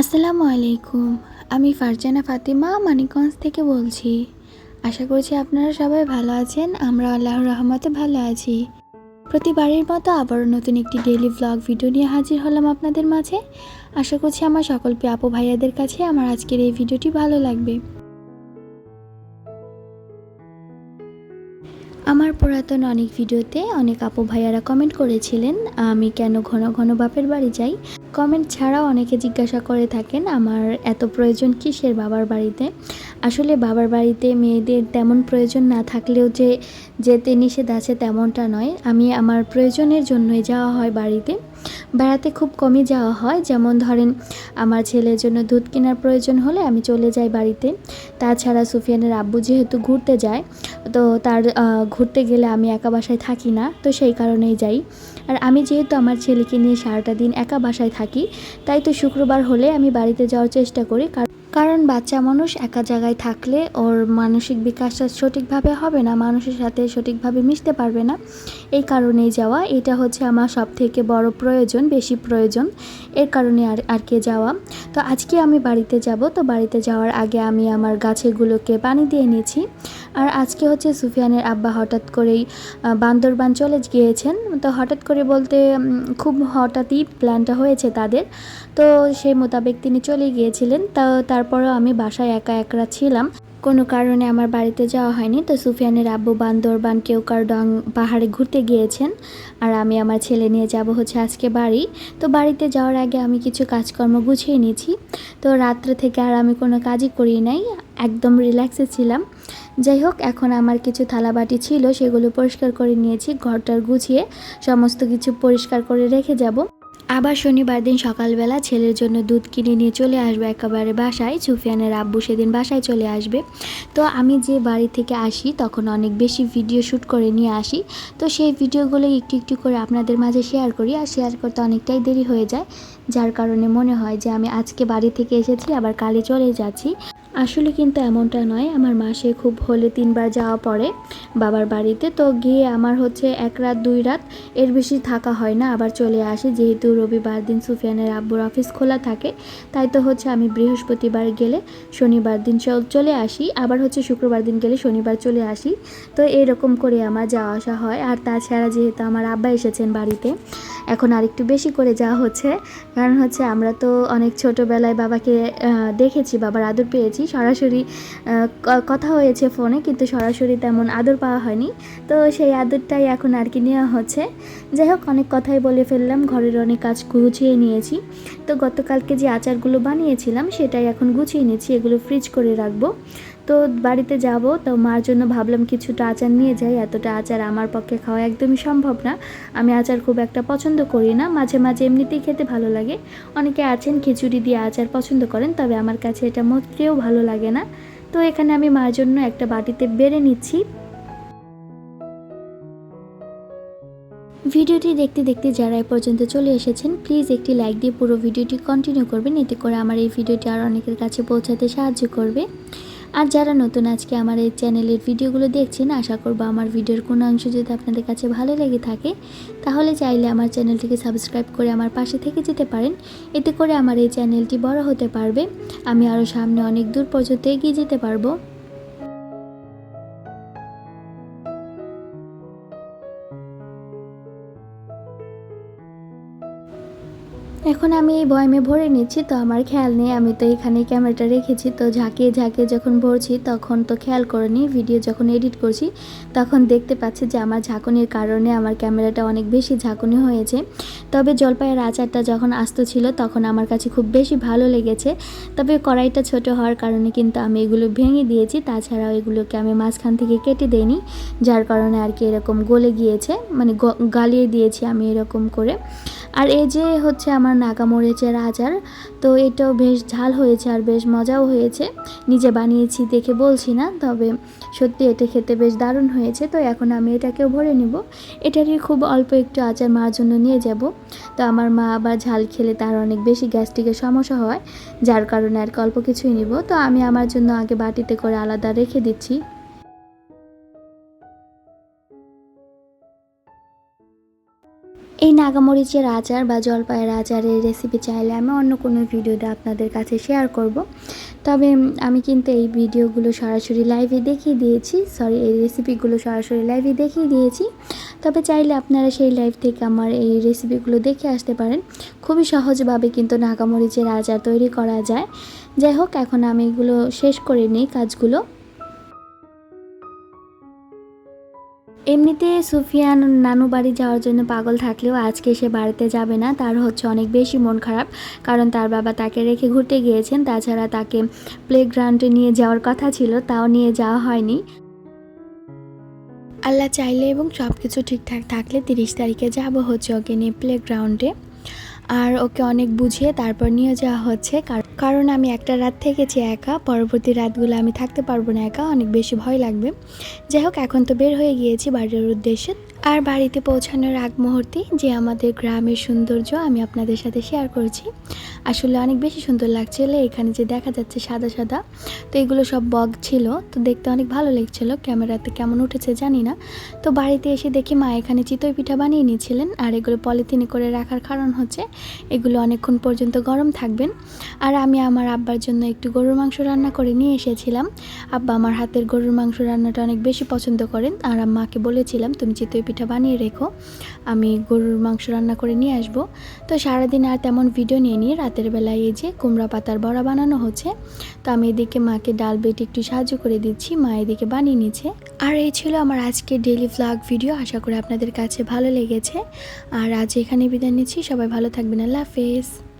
আসসালামু আলাইকুম, আমি ফারজানা ফাতিমা মানিকগঞ্জ থেকে বলছি। আশা করছি আপনারা সবাই ভালো আছেন, আমরা আল্লাহর রহমতে ভালো আছি। প্রতিবারের মতো আবারও নতুন একটি ডেইলি ব্লগ ভিডিও নিয়ে হাজির হলাম আপনাদের মাঝে। আশা করছি আমার সকল আপু ভাইয়াদের কাছে আমার আজকের এই ভিডিওটি ভালো লাগবে। আমার পুরাতন অনেক ভিডিওতে অনেক আপু ভাইয়ারা কমেন্ট করেছিলেন, আমি কেন ঘন ঘন বাপের বাড়ি যাই? কমেন্ট ছাড়াও অনেকে জিজ্ঞাসা করে থাকেন, আমার এত প্রয়োজন কিসের বাবার বাড়িতে? আসলে বাবার বাড়িতে মেয়েদের তেমন প্রয়োজন না থাকলেও যে যেতে নিষেধ আছে তেমনটা নয়। আমি আমার প্রয়োজনের জন্যই যাওয়া হয় বাড়িতে। বেড়াতে খুব কমই যাওয়া হয়। যেমন ধরেন, আমার ছেলের জন্য দুধ কেনার প্রয়োজন হলে আমি চলে যাই বাড়িতে। তাছাড়া সুফিয়ানের আব্বু যেহেতু ঘুরতে যায়, তো তার ঘুরতে গেলে আমি একা বাসায় থাকি না, তো সেই কারণেই যাই। আর আমি যেহেতু আমার ছেলেকে নিয়ে সারাটা দিন একা বাসায় থাকি, তাই তো শুক্রবার হলে আমি বাড়িতে যাওয়ার চেষ্টা করি। কার- কারণ বাচ্চা মানুষ একা জায়গায় থাকলে ওর মানসিক বিকাশটা সঠিকভাবে হবে না, মানুষের সাথে সঠিকভাবে মিশতে পারবে না। এই কারণেই যাওয়া, এটা হচ্ছে আমার সব থেকে বড় প্রয়োজন, বেশি প্রয়োজন, এর কারণে আর আর কে যাওয়া। তো আজকে আমি বাড়িতে যাব, তো বাড়িতে যাওয়ার আগে আমি আমার গাছেগুলোকে পানি দিয়ে নিয়েছি। আর আজকে হচ্ছে সুফিয়ানের আব্বা হঠাৎ করেই বান্দরবান চলে গিয়েছেন। তো হঠাৎ করে বলতে খুব হঠাৎই প্ল্যানটা হয়েছে তাদের। তো সেই মোতাবেক তিনি চলে গিয়েছিলেন। তা তারপরেও আমি বাসায় একা একরা ছিলাম। কোনো কারণে আমার বাড়িতে যাওয়া হয়নি। তো সুফিয়ানের আব্বু বান্দরবান কেউকারডং পাহাড়ে ঘুরতে গিয়েছেন। আর আমি আমার ছেলে নিয়ে যাব হচ্ছে আজকে বাড়ি। তো বাড়িতে যাওয়ার আগে আমি কিছু কাজকর্ম গুছিয়ে নিয়েছি। তো রাত্রে থেকে আর আমি কোনো কাজই করি নাই। একদম রিল্যাক্সে ছিলাম। যাই হোক, এখন আমার কিছু থালাবাটি ছিল, সেগুলো পরিষ্কার করে নিয়েছি, ঘরটার গুছিয়ে সমস্ত কিছু পরিষ্কার করে রেখে যাব। আবার শনিবার দিন সকালবেলা ছেলের জন্য দুধ কিনে নিয়ে চলে আসব একেবারে বাসায়, সুফিয়ানের আব্বু সেদিন বাসায় চলে আসবে। তো আমি যে বাড়ি থেকে আসি, তখন অনেক বেশি ভিডিও শ্যুট করে নিয়ে আসি। তো সেই ভিডিওগুলো একটু একটু করে আপনাদের মাঝে শেয়ার করি, আর শেয়ার করতে অনেকটাই দেরি হয়ে যায়, যার কারণে মনে হয় যে আমি আজকে বাড়ি থেকে এসেছি, আবার কালে চলে যাচ্ছি। আসলে কিন্তু এমনটা নয়। আমার মাসে খুব হলে তিনবার যাওয়া পড়ে বাবার বাড়িতে। তো গিয়ে আমার হচ্ছে এক রাত, দুই রাত এর বেশি থাকা হয় না। আবার চলে আসি। যেহেতু রবিবার দিন সুফিয়ানের আব্বুর অফিস খোলা থাকে, তাই তো হচ্ছে আমি বৃহস্পতিবার গেলে শনিবার দিন চল- আসি। আবার হচ্ছে শুক্রবার দিন গেলে শনিবার চলে আসি। তো এরকম করে আমার যাওয়া আসা হয়। আর তাছাড়া যেহেতু আমার আব্বা এসেছেন বাড়িতে, এখন আরেকটু বেশি করে যাওয়া হচ্ছে। কারণ হচ্ছে আমরা তো অনেক ছোটোবেলায় বাবাকে দেখেছি, বাবার আদর পেয়েছি। সরাসরি কথা হয়েছে ফোনে, কিন্তু সরাসরি তেমন আদর পাওয়া হয়নি। তো সেই আদরটাই এখন আর কি নেওয়া হচ্ছে। যাই হোক, অনেক কথাই বলে ফেললাম, ঘরের অনেক কাজ গুছিয়ে নিয়েছি। তো গতকালকে যে আচারগুলো বানিয়েছিলাম, সেটাই এখন গুছিয়ে নিয়েছি এগুলো ফ্রিজ করে রাখব। তো বাড়িতে যাব, তো মার জন্য ভাবলাম কিছুটা আচার নিয়ে যাই। এতটা আচার আমার পক্ষে খাওয়া একদমই সম্ভব না। আমি আচার খুব একটা পছন্দ করি না। মাঝে মাঝে এমনিতেই খেতে ভালো লাগে। অনেকে আছেন খিচুড়ি দিয়ে আচার পছন্দ করেন, তবে আমার কাছে এটা মোটেও ভালো লাগে না। তো এখানে আমি মার জন্য একটা বাটিতে বেড়ে নিচ্ছি। ভিডিওটি দেখতে দেখতে যারা এ পর্যন্ত চলে এসেছেন, প্লিজ একটি লাইক দিয়ে পুরো ভিডিওটি কন্টিনিউ করবেন। এতে করে আমার এই ভিডিওটি আর অনেকের কাছে পৌঁছাতে সাহায্য করবে। আর যারা নতুন আজকে আমার এই চ্যানেলের ভিডিওগুলো দেখছেন, আশা করব আমার ভিডিওর কোনো অংশ যদি আপনাদের কাছে ভালো লেগে থাকে, তাহলে চাইলে আমার চ্যানেলটিকে সাবস্ক্রাইব করে আমার পাশে থেকে যেতে পারেন। এতে করে আমার এই চ্যানেলটি বড় হতে পারবে। আমি আরও সামনে অনেক দূর পর্যন্ত এগিয়ে যেতে পারব। এখন আমি এই বয়মে ভরে নিচ্ছি, তো আমার খেয়াল নেই। আমি তো এখানে ক্যামেরাটা রেখেছি, তো ঝাঁকিয়ে ঝাঁকিয়ে যখন ভরছি, তখন তো খেয়াল করিনি, ভিডিও যখন এডিট করছি, তখন দেখতে পাচ্ছি যে আমার ঝাঁকুনির কারণে আমার ক্যামেরাটা অনেক বেশি ঝাঁকুনি হয়েছে। তবে জলপাইয়ের আচারটা যখন আস্ত ছিল, তখন আমার কাছে খুব বেশি ভালো লেগেছে। তবে কড়াইটা ছোট হওয়ার কারণে কিন্তু আমি এগুলো ভেঙে দিয়েছি, তাছাড়াও এগুলোকে আমি মাঝখান থেকে কেটে দেইনি, যার কারণে আর কি এরকম গলে গিয়েছে মানে গালিয়ে দিয়েছি আমি এরকম করে। আর এই যে হচ্ছে আমার নাগা মরিচের আচার, তো এটাও বেশ ঝাল হয়েছে আর বেশ মজাও হয়েছে। নিজে বানিয়েছি দেখে বলছি না, তবে সত্যি এটা খেতে বেশ দারুণ হয়েছে। তো এখন আমি এটাকেও ভরে নিব। এটারই খুব অল্প একটু আচার মার জন্য নিয়ে যাব। তো আমার মা আবার ঝাল খেলে তার অনেক বেশি গ্যাস্ট্রিকের সমস্যা হয়, যার কারণে আর কি অল্প কিছুই নিব। তো আমি আমার জন্য আগে বাটিতে করে আলাদা রেখে দিচ্ছি। এই নাগামরিচের আচার বা জলপাইয়ের আচারের রেসিপি চাইলে আমি অন্য কোনো ভিডিওতে আপনাদের কাছে শেয়ার করব। তবে আমি কিন্তু এই ভিডিওগুলো সরাসরি লাইভে দেখিয়ে দিয়েছি। সরি এই রেসিপিগুলো সরাসরি লাইভে দেখিয়ে দিয়েছি। তবে চাইলে আপনারা সেই লাইভ থেকে আমার এই রেসিপিগুলো দেখে আসতে পারেন। খুবই সহজভাবে কিন্তু নাগামরিচের আচার তৈরি করা যায়। যাই হোক, এখন আমি এগুলো শেষ করে নিই কাজগুলো। এমনিতে সুফিয়ান নানু বাড়ি যাওয়ার জন্য পাগল থাকলেও আজকে সে বাড়িতে যাবে না, তার হচ্ছে অনেক বেশি মন খারাপ। কারণ তার বাবা তাকে রেখে ঘুরতে গিয়েছেন, তাছাড়া তাকে প্লেগ্রাউন্ডে নিয়ে যাওয়ার কথা ছিল, তাও নিয়ে যাওয়া হয়নি। আল্লাহ চাইলে এবং সব কিছু ঠিকঠাক থাকলে তিরিশ তারিখে যাব হচ্ছে ওকে নিয়ে প্লেগ্রাউন্ডে আর ওকে অনেক বুঝিয়ে তারপর নিয়ে যাওয়া হচ্ছে কার- কারণ আমি একটা রাত থেকেছি একা, পরবর্তী রাতগুলো আমি থাকতে পারব না একা, অনেক বেশি ভয় লাগবে। যাই হোক, এখন তো বের হয়ে গিয়েছি বাড়ির উদ্দেশ্যে। আর বাড়িতে পৌঁছানোর আগ মুহূর্তে যে আমাদের গ্রামের সৌন্দর্য আমি আপনাদের সাথে শেয়ার করছি। আসলে অনেক বেশি সুন্দর লাগছিল, এখানে যে দেখা যাচ্ছে সাদা সাদা। তো এগুলো সব বগ ছিল, তো দেখতে অনেক ভালো লাগছিল, ক্যামেরাতে কেমন উঠেছে জানি না। তো বাড়িতে এসে দেখি মা এখানে চিতই পিঠা বানিয়ে নিয়েছিলেন, আর এগুলো পলিথিনে করে রাখার কারণ হচ্ছে এগুলো অনেকক্ষণ পর্যন্ত গরম থাকবেন। আর আমি আমার আব্বার জন্য একটু গরুর মাংস রান্না করে নিয়ে এসেছিলাম। আব্বা আমার হাতের গরুর মাংস রান্নাটা অনেক বেশি পছন্দ করেন, আর মাকে বলেছিলাম, তুমি চিতই পিঠা বানিয়ে রেখো। আমি গরুর মাংস রান্না করে নিয়ে আসব। তো সারাদিন আর তেমন ভিডিও নিয়ে নিয়ে রাতের বেলায় এই যে কুমড়া পাতার বড়া বানানো হচ্ছে। তো আমি এদিকে মাকে ডাল বেটে একটু সাহায্য করে দিচ্ছি। মা এদিকে বানিয়ে নিচ্ছে। আর এই ছিল আমার আজকে ডেলি ভ্লগ ভিডিও আশা করি আপনাদের কাছে ভালো লেগেছে। আর আজ এখানে বিদায় নিচ্ছি। সবাই ভালো থাকবেন। আল্লাহ হাফেজ।